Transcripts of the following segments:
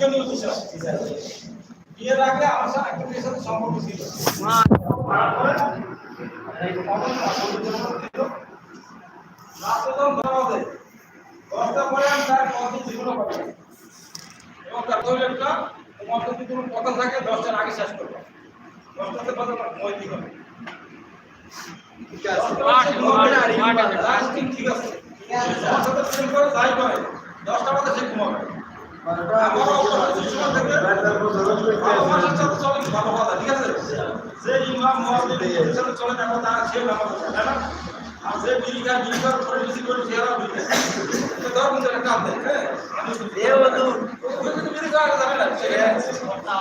বিষয় বিয়ের আগে আমার সাথে একটা মেয়ের সাথে সম্পর্ক ছিল কথা দশটার আগে শেষ কথা হবে ঠিক আছে দশটা বাজে সে ঘুমাবে আমার অবস্থা সময় থেকে ভালোবাসার সাথে চলে কি ভালো কথা ঠিক আছে যে ইমাম মুয়াজ্জিনের সাথে চলে না তারা সে নামাজ পড়ে তাই না আর যে বিড়ি খাওয়ার পরে বেশি করে বিড়ি খায় তো ধর মধ্যে একটা দেয় হ্যাঁ আমি বন্ধু ওই কিন্তু বিড়ি খাওয়া যাবে না সেখানে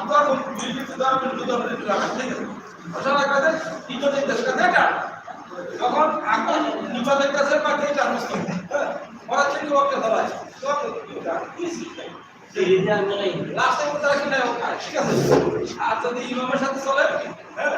ধর বিড়ি ধর বিড়ি ধর বিড়ি রাখা ঠিক আছে ওসালা কাজে ইজ্জত দেশ কাজে এটা তো ঠিক আছে আর যদি ইমামের সাথে চলে হ্যাঁ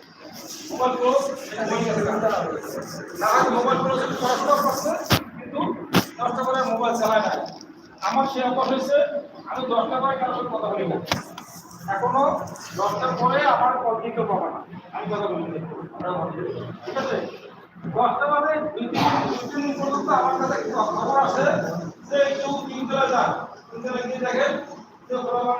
মোবাইল দশটা করে আমার সে অভ্যাস হয়েছে আমি দশটা করে কারোর কথা বলি না এখনও দশটার পরে আমার কল দিতে পাবো না আমি কথা বলি ঠিক আছে দশটা মানে দুই তিন পর্যন্ত আমার কাছে খবর আছে যে একটু তিন তলা যান তিন তলা গিয়ে দেখেন যে ওরা আমার